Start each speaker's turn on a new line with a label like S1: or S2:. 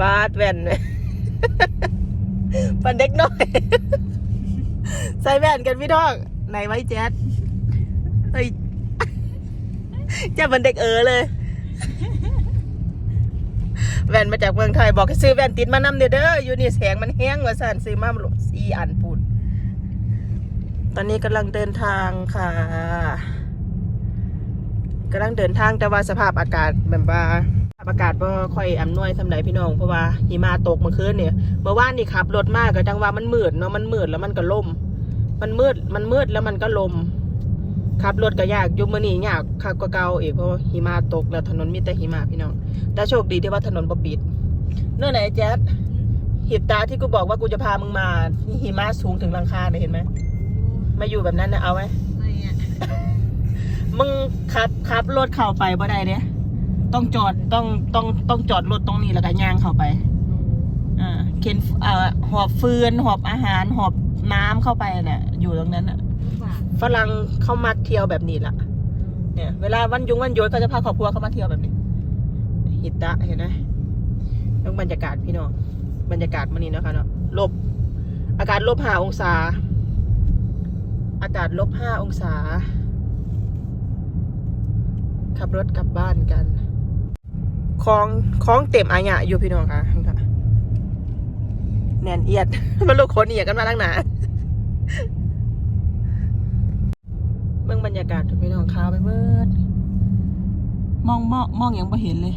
S1: ปาดแว่นปันเด็กน้อย ใส่แว่นกันพี่น้องไหนไว้แจ๊ดเฮ้ยแจ๊ดมันเด็กเออเลย แว่นมาจากเมืองไทยบอกให้ซื้อแว่นติดมานำเด้อเด้ออยู่นี่แสงมันแห้งว่าสั่นซื้อมาสีอันพูดตอนนี้กำลังเดินทางค่ะกำลังเดินทางแต่ว่าสภาพอากาศแบบว่า อากาศบ่ค่อยอำนวยสำหรับพี่น้องเพราะว่าหิมะตกเมื่อคืนเนี่ยเมื่อวานนี่ขับรถมากก็จังว่ามันมืดเนาะมันมืดแล้วมันก็ลมมันมืดมันมืดแล้วมันก็ลมขับรถก็ยากอยุมื้อนี้ยากคักกว่าเก่าอีกเพราะว่าหิมะตกแล้วถนนมีแต่หิมะพี่น้องแต่โชคดีที่ว่าถนนบ่ปิดเนื่อไหนแจ๊ดหิบตาที่กูบอกว่ากูจะพามึงมานี่หิมะสูงถึงหลังคาเนี่ยเห็นไหมมาอยู่แบบนั้นนะเอาไหม
S2: ไม่อะ
S1: มึงขับขับรถเข้าไปบ่ได้เด้ ต้องจอดต้องต้องต้องจอดรถตรงนี้แล้วก็ย่างเข้าไปอ่าเข็นเอ่อหอบฟืนหอบอาหารหอบน้ำเข้าไปเนี่ยอยู่ตรงนั้นอะ
S2: ลำบาก
S1: ฝรั่งเข้ามาเที่ยวแบบนี้ล่ะ เนี่ย เวลาวันยุงวันโยนเขาจะพาครอบครัวเข้ามาเที่ยวแบบนี้หิตะเห็นไหมต้องบรรยากาศพี่น้องบรรยากาศมันนี้นะคะเนาะลบ อากาศลบห้าองศา อากาศลบห้าองศา ขับรถกลับบ้านกัน คลองคลองเต็มอาญะอยู่พี่น้องค่ะแน่นเอียด มันลูกคนเอียดกันมาตั้งนานเบิ่งบรรยากาศพี่น้องขาวไปเบิด มองมองมองอย่างบ่เห็นเลย